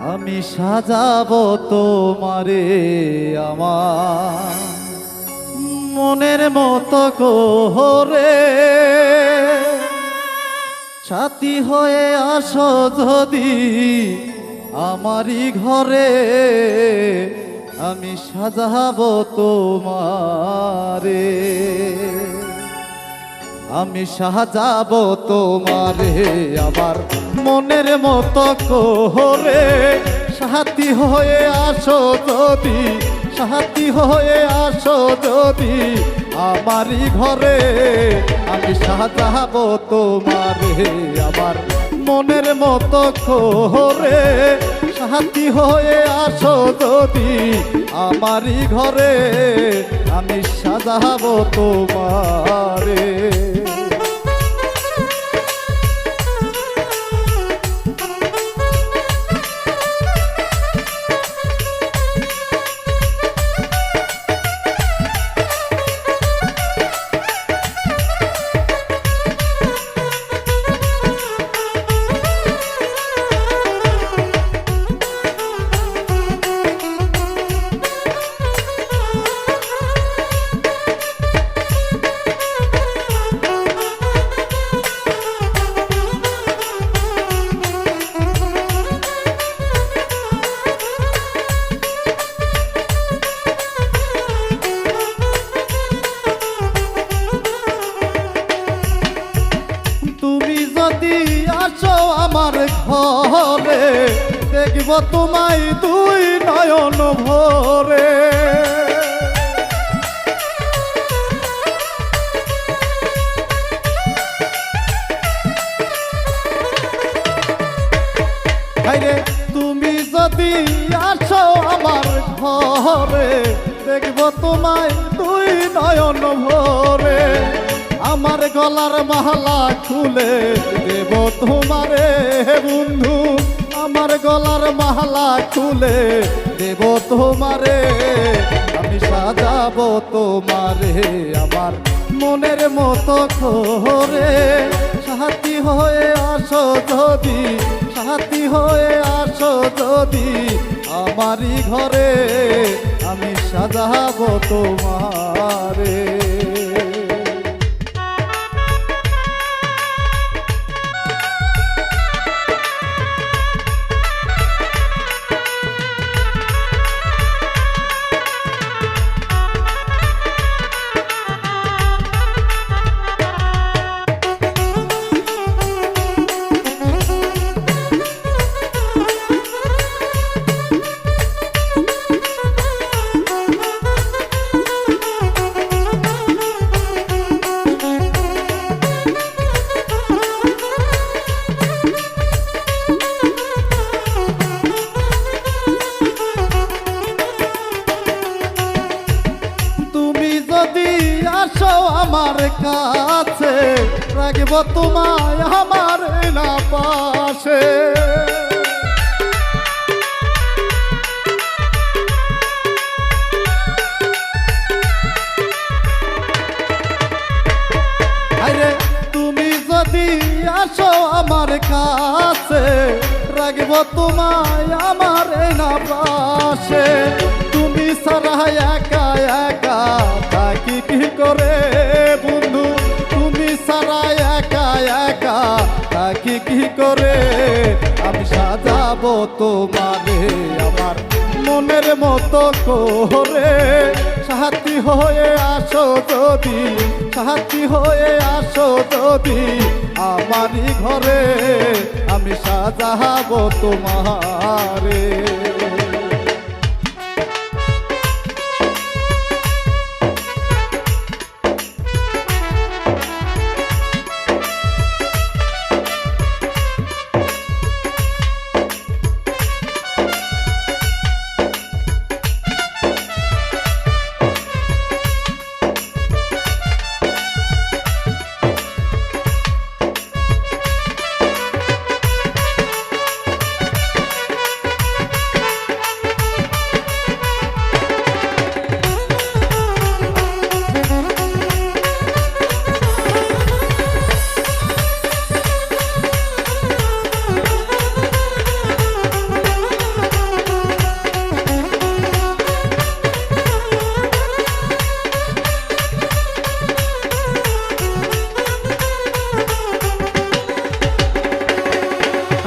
আমি সাজাব তোমারে আমার মনের মতো করে সাথী হয়ে আসো যদি আমারই ঘরে, আমি সাজাবো তোমারে। আমি সাজাবো তোমারে আমার মনের মতো করে সাহাতি হয়ে আসো যদি সাথী হয়ে আসো যদি আমারই ঘরে। আমি সাজাবো তোমারে আমার মনের মতো করে সাথী হয়ে আসো যদি আমারই ঘরে আমি সাজাবো তোমারে। যদি আসো আমার ঘরে, দেখব তোমায় দুই নয়ন ভরে। তুমি যদি আসো আমার ঘরে, দেখব তোমায় দুই নয়ন ভরে। আমার গলার মালা খুলে দেব তোমারে বন্ধু। আমার গলার মালা খুলে দেব তোমারে। আমি সাজাবো তোমারে, আমার মনের মতো করে সাথী হয়ে আসো যদি সাথী হয়ে আসো যদি আমারই ঘরে। আমি সাজাবো তোমারে। যদি আসো আমার কাছে, রাখব তোমায় আমার না পাশে। আরে, তুমি যদি আসো আমার কাছে, রাখব তোমায় আমার না পাশে। তুমি সারা একা একা করে বন্ধু, তুমি সারা একা একা থাকি কি করে? আমি সাজাবো তোমারে আমার মনের মতো করে। সাথী হয়ে আসো যদি সাথী হয়ে আসো যদি আমারই ঘরে, আমি সাজাবো তোমারে।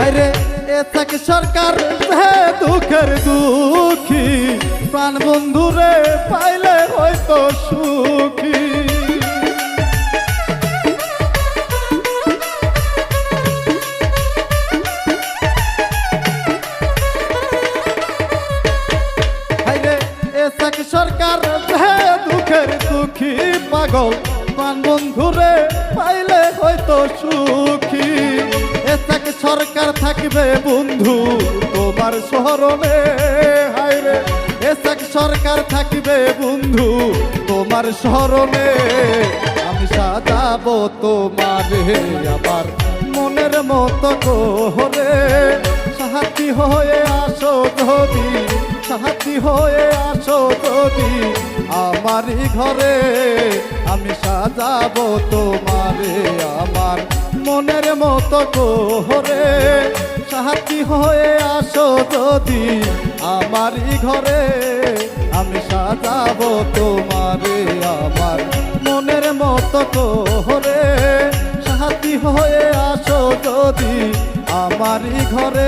এসাক সরকার, হে দুঃখের দুঃখী। প্রাণ বন্ধুরে পাইলে হয়তো সুখী। সরকার দুঃখের দুঃখী। পাগল, প্রাণ বন্ধুরে পাইলে হয়তো সুখী। এসাক সরকার থাকবে বন্ধু, তোমার স্মরণে। হাইরে এসাক সরকার থাকবে বন্ধু, তোমার স্মরণে। আমি সাজাবো তোমারে আবার মনের মতো করে সাহায্য হয়ে আসো যদি, সাহায্য হয়ে আসো যদি আমারই ঘরে। আমি সাজাবো তোমারে আমার মনের মতো কোহরে, সাহায্য হয়ে আসো যদি আমারই ঘরে। আমি সাজাবো তোমারে আমার মনের মতো কোহরে, সাহায্য হয়ে আসো যদি আমারই ঘরে।